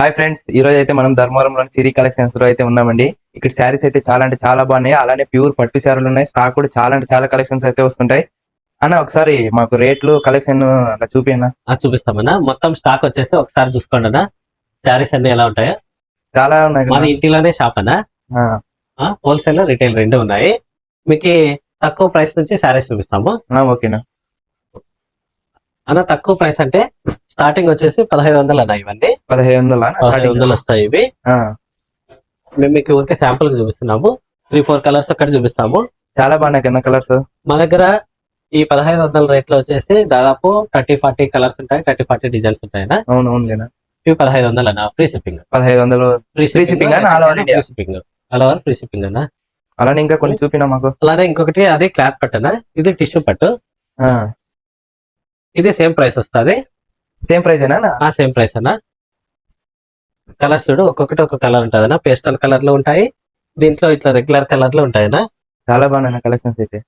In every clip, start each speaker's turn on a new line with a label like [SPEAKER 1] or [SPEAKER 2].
[SPEAKER 1] Hi friends ఈ రోజు అయితే మనం ధర్మవరంలోని సిరి కలెక్షన్స్లో అయితే ఉన్నామండి. ఇక్కడ శారీస్ అయితే చాలా అంటే చాలా బాగున్నాయి. అలానే ప్యూర్ పట్టు శారీలు ఉన్నాయి. స్టాక్ కూడా చాలా అంటే చాలా కలెక్షన్స్ అయితే వస్తుంటాయి. అన్న ఒకసారి మాకు రేట్లు కలెక్షన్ అలా చూపినా
[SPEAKER 2] చూపిస్తామన్నా. మొత్తం స్టాక్ వచ్చేసి ఒకసారి చూసుకోండి అన్న. శారీస్ అన్ని ఎలా ఉంటాయో.
[SPEAKER 1] చాలా ఉన్నాయి.
[SPEAKER 2] మాది ఇంటిలోనే షాప్ అన్న.
[SPEAKER 1] ఆ,
[SPEAKER 2] హోల్సేల్ రిటైల్ రెండు ఉన్నాయి. మీకు తక్కువ ప్రైస్ నుంచి శారీస్ చూపిస్తాము.
[SPEAKER 1] ఓకేనా
[SPEAKER 2] అన్న. తక్కువ ప్రైస్ అంటే స్టార్టింగ్ వచ్చేసి పదహైదు వందలు అన్న ఇవన్నీ.
[SPEAKER 1] పదిహేను వందల?
[SPEAKER 2] పదహైదు వందలు వస్తాయి ఇవి. మేము మీకు ఊరికే శాంపుల్ చూపిస్తున్నాము. త్రీ ఫోర్ కలర్స్ అక్కడ చూపిస్తాము.
[SPEAKER 1] చాలా బాగున్నాయి కింద కలర్స్?
[SPEAKER 2] మా దగ్గర ఈ పదహైదు వందల రేట్లో వచ్చేసి దాదాపు థర్టీ ఫార్టీ కలర్స్ ఉంటాయి థర్టీ ఫార్టీ డిజైన్స్ ఉంటాయి.
[SPEAKER 1] అవును అవునులేనా
[SPEAKER 2] ఇవి పదహైదు వందలు అన్న ఫ్రీ షిప్పింగ్.
[SPEAKER 1] పదహైదు వందలు.
[SPEAKER 2] Free
[SPEAKER 1] India?
[SPEAKER 2] Free shipping. All over free shipping అన్న?
[SPEAKER 1] అలానే ఇంకా కొన్ని చూపినా మాకు.
[SPEAKER 2] అలానే ఇంకొకటి అదే క్లాత్ పట్టన ఇది టిష్యూ పట్టు. ఇది సేమ్ ప్రైస్ వస్తుంది.
[SPEAKER 1] సేమ్ ప్రైస్ ఏనా?
[SPEAKER 2] సేమ్ ప్రైస్ అన్న. కలర్స్ చూడు ఒక్కొక్కటి ఒక్కొక్క కలర్ ఉంటుంది పేస్టల్ కలర్లో ఉంటాయి. దీంట్లో ఇట్లా రెగ్యులర్ కలర్లో ఉంటాయి
[SPEAKER 1] చాలా బాగున్నాయి కలెక్షన్స్ అయితే.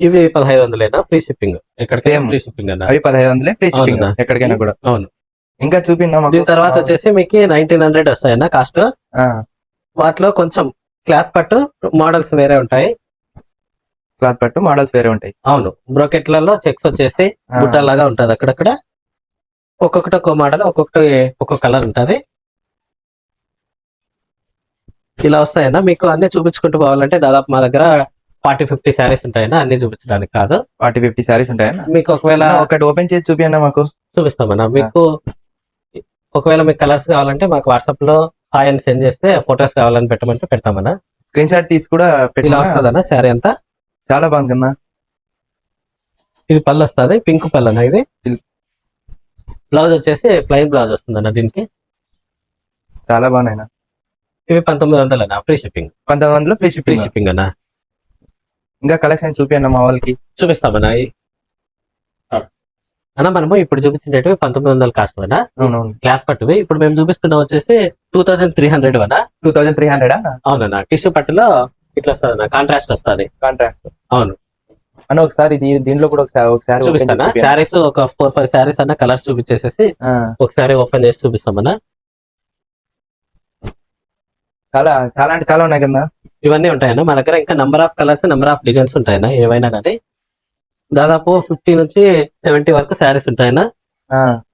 [SPEAKER 2] ఇవి పదహైదు వందలేనా? Free shipping. ఎక్కడికైనా. ఫ్రీ షిప్పింగ్ అన్న.
[SPEAKER 1] అవి పదహైదు వందలే ఫ్రీ షిప్పింగ్? ఎక్కడికైనా కూడా.
[SPEAKER 2] అవును.
[SPEAKER 1] ఇంకా మాకు.
[SPEAKER 2] దీని తర్వాత వచ్చేసి మీకు నైన్టీన్ హండ్రెడ్ వస్తాయన్న కాస్ట్. వాటిలో కొంచెం క్లాత్ పట్టు మోడల్స్ వేరే ఉంటాయి.
[SPEAKER 1] క్లాత్ పట్టు మోడల్స్ వేరే ఉంటాయి.
[SPEAKER 2] అవును. బ్రోకెట్లలో చెక్స్ వచ్చేసి బుట్టలాగా ఉంటది అక్కడక్కడ. ఒక్కొక్కటి ఒక్కో మోడల్ ఒక్కొక్కటి ఒక్కొక్క కలర్ ఉంటది. ఇలా వస్తాయన్నా మీకు అన్ని చూపించుకుంటూ పోవాలంటే దాదాపు మా దగ్గర ఫార్టీ ఫిఫ్టీ శారీస్ ఉంటాయన్నా అన్ని చూపించడానికి కాదు.
[SPEAKER 1] ఫార్టీ ఫిఫ్టీ సారీస్ ఉంటాయా
[SPEAKER 2] మీకు ఒకవేళ
[SPEAKER 1] ఒకటి ఓపెన్ చేసి చూపియన్నా మాకు.
[SPEAKER 2] చూపిస్తామన్నా. మీకు ఒకవేళ మీకు కలర్స్ కావాలంటే మాకు వాట్సాప్లో హాయ్ అని సెండ్ చేస్తే ఫొటోస్ కావాలని పెట్టమంటే పెడతామన్నా.
[SPEAKER 1] స్క్రీన్ షాట్ తీసి కూడా
[SPEAKER 2] ఇలా వస్తుందన్నా శారీ అంతా.
[SPEAKER 1] చాలా బాగుంది కన్నా
[SPEAKER 2] ఇది పళ్ళు వస్తుంది పింక్ పళ్ళు అన్న ఇది. బ్లౌజ్ వచ్చేసి ప్లెయిన్ బ్లౌజ్ వస్తుందన్న దీనికి.
[SPEAKER 1] చాలా బాగున్నాయి
[SPEAKER 2] ఇవి పంతొమ్మిది వందలు అన్న ఫ్రీ షిప్పింగ్
[SPEAKER 1] పంతొమ్మిది వందలు ఫ్రీ
[SPEAKER 2] ఫ్రీ
[SPEAKER 1] షిప్పింగ్
[SPEAKER 2] షిప్పింగ్ అన్న
[SPEAKER 1] ఇంకా కలెక్షన్ చూపియన్న మా వాళ్ళకి.
[SPEAKER 2] చూపిస్తామన్నా ఇవి. అన్న మనము ఇప్పుడు చూపించేటివి పంతొమ్మిది వందల కాస్ట్ అన్న
[SPEAKER 1] అవునవును.
[SPEAKER 2] క్లాత్ పట్టువి ఇప్పుడు మేము చూపిస్తున్న వచ్చేసి టూ థౌసండ్ త్రీ హండ్రెడ్ అన్న
[SPEAKER 1] టూ థౌసండ్ త్రీ హండ్రెడ్
[SPEAKER 2] అవునన్న. టిష్యూ పట్టులో ఇట్లా వస్తుంది అన్న కాంట్రాస్ట్ వస్తుంది.
[SPEAKER 1] కాంట్రాక్ట్
[SPEAKER 2] అవును.
[SPEAKER 1] అన్న ఒకసారి ఇది దీంట్లో కూడా ఒకసారి ఒకసారి
[SPEAKER 2] చూపిస్తానా. శారీస్ ఒక ఫోర్ ఫైవ్ శారీస్ అన్న కలర్స్ చూపించేసేసి
[SPEAKER 1] ఆ,
[SPEAKER 2] ఒకసారి ఓపెన్ చేసి చూపిస్తామన్నా.
[SPEAKER 1] చాలా చాలా అంటే చాలా ఉన్నాయి కదా?
[SPEAKER 2] ఇవన్నీ ఉంటాయన్న. మా దగ్గర ఇంకా number of colours number of designs ఉంటాయన్న. ఏవైనా కానీ. దాదాపు ఫిఫ్టీ నుంచి సెవెంటీ వరకు శారీస్ ఉంటాయన్న.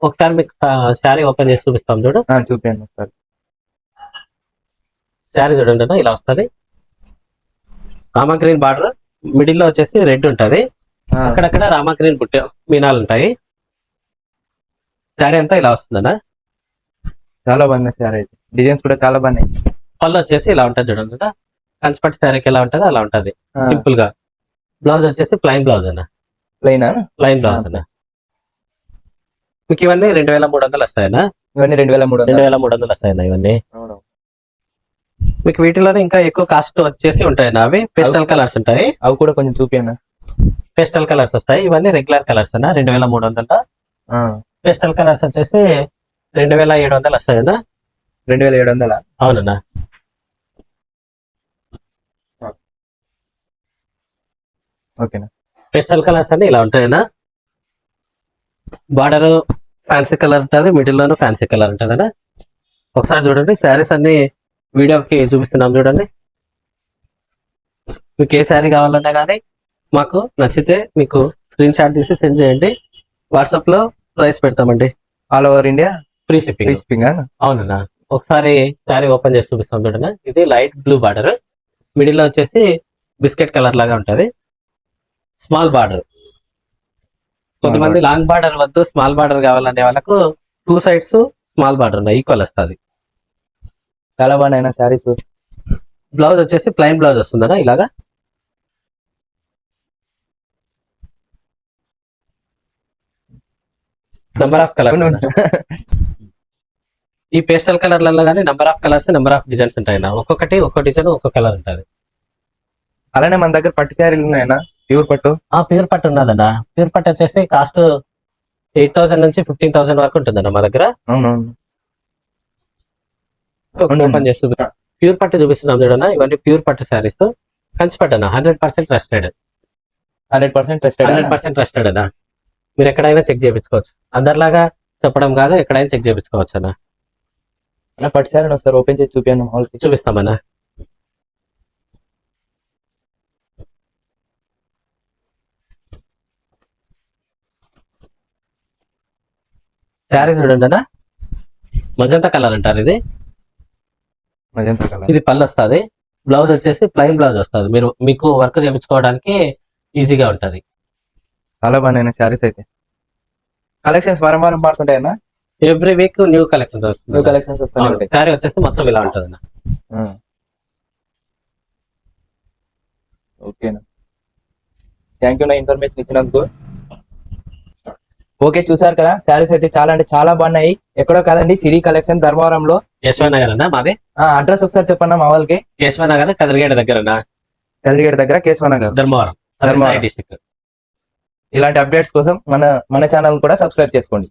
[SPEAKER 2] ఒకసారి మీకు శారీ ఓపెన్ చేసి చూపిస్తాం చూడు.
[SPEAKER 1] ఆ, చూపియండి ఒకసారి.
[SPEAKER 2] శారీ చూడండి అన్న ఇలా వస్తుంది. రామా గ్రీన్ బార్డర్ మిడిల్లో వచ్చేసి రెడ్ ఉంటది. అక్కడక్కడ రామా గ్రీన్ బుట్ట మీనాలు ఉంటాయి. శారీ అంతా ఇలా వస్తుందన్న.
[SPEAKER 1] చాలా బాగున్నాయి సార్ అయితే. డిజైన్స్ కూడా చాలా బాగున్నాయి.
[SPEAKER 2] పళ్ళు వచ్చేసి ఇలా ఉంటుంది చూడండి కదా. కంచిపట్టి శారీకి ఎలా ఉంటది అలా ఉంటది.
[SPEAKER 1] ఆ,
[SPEAKER 2] సింపుల్గా. బ్లౌజ్ వచ్చేసి ప్లైన్ బ్లౌజ్ అన్న.
[SPEAKER 1] ప్లెయిన్ ఆ?
[SPEAKER 2] ప్లైన్ బ్లౌజ్ అన్న. మీకు ఇవన్నీ రెండు వేల మూడు వందలు వస్తాయన్నా?
[SPEAKER 1] ఇవన్నీ రెండు వేల మూడు
[SPEAKER 2] రెండు
[SPEAKER 1] వందలు.
[SPEAKER 2] వేల మూడు వందలు వస్తాయన్న ఇవన్నీ?
[SPEAKER 1] అవును.
[SPEAKER 2] మీకు వీటిలోనే ఇంకా ఎక్కువ కాస్ట్ వచ్చేసి ఉంటాయన్న అవి? పేస్టల్ కలర్స్ ఉంటాయి.
[SPEAKER 1] అవి కూడా కొంచెం చూపియన్న
[SPEAKER 2] పేస్టల్ కలర్స్ వస్తాయి. ఇవన్నీ రెగ్యులర్ కలర్స్ అన్న. రెండు వేల మూడు వందల.
[SPEAKER 1] ఆ,
[SPEAKER 2] పేస్టల్ కలర్స్ వచ్చేసి రెండు వేల ఏడు వందలు వస్తాయన్నా?
[SPEAKER 1] రెండు వేల ఏడు వందల?
[SPEAKER 2] అవునన్నా.
[SPEAKER 1] ఓకేనా?
[SPEAKER 2] పేస్టల్ కలర్స్ అన్ని ఇలా ఉంటాయన్నా. బార్డర్ ఫ్యాన్సీ కలర్ ఉంటుంది మిడిల్ లోను ఫ్యాన్సీ కలర్ ఉంటుందన్నా. ఒకసారి చూడండి శారీస్ అన్ని వీడియోకి చూపిస్తున్నాం చూడండి. మీకు ఏ శారీ కావాలన్నా కానీ మాకు నచ్చితే మీకు స్క్రీన్ షాట్ తీసి సెండ్ చేయండి. వాట్సాప్లో ప్రైస్ పెడతామండి.
[SPEAKER 1] All over India
[SPEAKER 2] free
[SPEAKER 1] free
[SPEAKER 2] shipping
[SPEAKER 1] shipping
[SPEAKER 2] అవునన్నా. ఒకసారి శారీ ఓపెన్ చేసి చూపిస్తాం చూడండి. ఇది లైట్ బ్లూ బార్డర్ మిడిల్లో వచ్చేసి బిస్కెట్ కలర్ లాగా ఉంటది. Small border. కొంతమంది లాంగ్ బార్డర్ వద్దు స్మాల్ బార్డర్ కావాలనే వాళ్ళకు టూ సైడ్స్ స్మాల్ బార్డర్ ఉన్నాయి ఈక్వల్ వస్తుంది.
[SPEAKER 1] చాలా బాగున్నాయి శారీస్?
[SPEAKER 2] బ్లౌజ్ వచ్చేసి ప్లెయిన్ బ్లౌజ్ వస్తుందనా ఇలాగా? నంబర్ ఆఫ్ కలర్స్ ఈ పేస్టల్ కలర్లలో కానీ number of colours number of designs ఉంటాయి ఒక్కొక్కటి ఒక్కో డిజైన్ ఒక్కో కలర్ ఉంటుంది.
[SPEAKER 1] అలానే మన దగ్గర పట్టు శారీలు ఉన్నాయన్నా. ప్యూర్ పట్టు?
[SPEAKER 2] ఆ ప్యూర్ పట్టు ఉన్నదన్నా ప్యూర్ పట్టు వచ్చేసి కాస్ట్ ఎయిట్ థౌసండ్ నుంచి ఫిఫ్టీన్ థౌసండ్ వరకు ఉంటుందన్న మా దగ్గర.
[SPEAKER 1] అవునవును.
[SPEAKER 2] ఓపెన్ చేస్తూ ప్యూర్ పట్టు చూపిస్తున్నాం చూడన్నా. ఇవన్నీ ప్యూర్ పట్టు శారీస్. కంచి పట్టు అన్న. Hundred percent trusted.
[SPEAKER 1] Hundred percent
[SPEAKER 2] hundred
[SPEAKER 1] tested
[SPEAKER 2] percent trusted అన్న. మీరు ఎక్కడైనా చెక్ చేయించుకోవచ్చు. అందరిలాగా చెప్పడం కాదు ఎక్కడైనా చెక్ చేయించుకోవచ్చు అన్న.
[SPEAKER 1] పట్టు శారీని ఒకసారి ఓపెన్ చేసి మామూలుగా
[SPEAKER 2] చూపిస్తామన్నా శారీ చూడండి అన్న మజంతా కలర్ అంటారు ఇది.
[SPEAKER 1] Magenta colour.
[SPEAKER 2] ఇది పళ్ళు వస్తుంది. బ్లౌజ్ వచ్చేసి ప్లెయిన్ బ్లౌజ్ వస్తుంది. మీరు మీకు వర్క్ చేయించుకోవడానికి ఈజీగా ఉంటది.
[SPEAKER 1] చాలా బాగున్నాయి శారీస్ అయితే. కలెక్షన్స్ వారం వారం మారుతుంటాయి అన్న
[SPEAKER 2] every week new collection
[SPEAKER 1] new
[SPEAKER 2] వస్తుంది
[SPEAKER 1] కలెక్షన్స్ వస్తూనే ఉంటాయి.
[SPEAKER 2] శారీ వచ్చేసి మొత్తం ఇలా ఉంటుంది అన్న
[SPEAKER 1] ఓకేనా. థ్యాంక్ యూ నా ఇన్ఫర్మేషన్ ఇచ్చినందుకు. ఓకే చూసారు కదా? శారీస్ అయితే చాలా అంటే చాలా బాగున్నాయి. ఎక్కడో కాదండి సిరి కలెక్షన్ ధర్మవరంలో.
[SPEAKER 2] యశ్వర్ నగర్ అన్న మాది
[SPEAKER 1] అడ్రస్ ఒకసారి చెప్పన్నా మా వాళ్ళకి.
[SPEAKER 2] యశ్వర్ నగర్ కదిరిగేట దగ్గర
[SPEAKER 1] కదిరిగేట దగ్గర కేశవనగర్.
[SPEAKER 2] ధర్మవరం.
[SPEAKER 1] ధర్మవరం.
[SPEAKER 2] డిస్ట్రిక్ట్
[SPEAKER 1] ఇలాంటి అప్డేట్స్ కోసం మన మన ఛానల్ కూడా సబ్స్క్రైబ్ చేసుకోండి.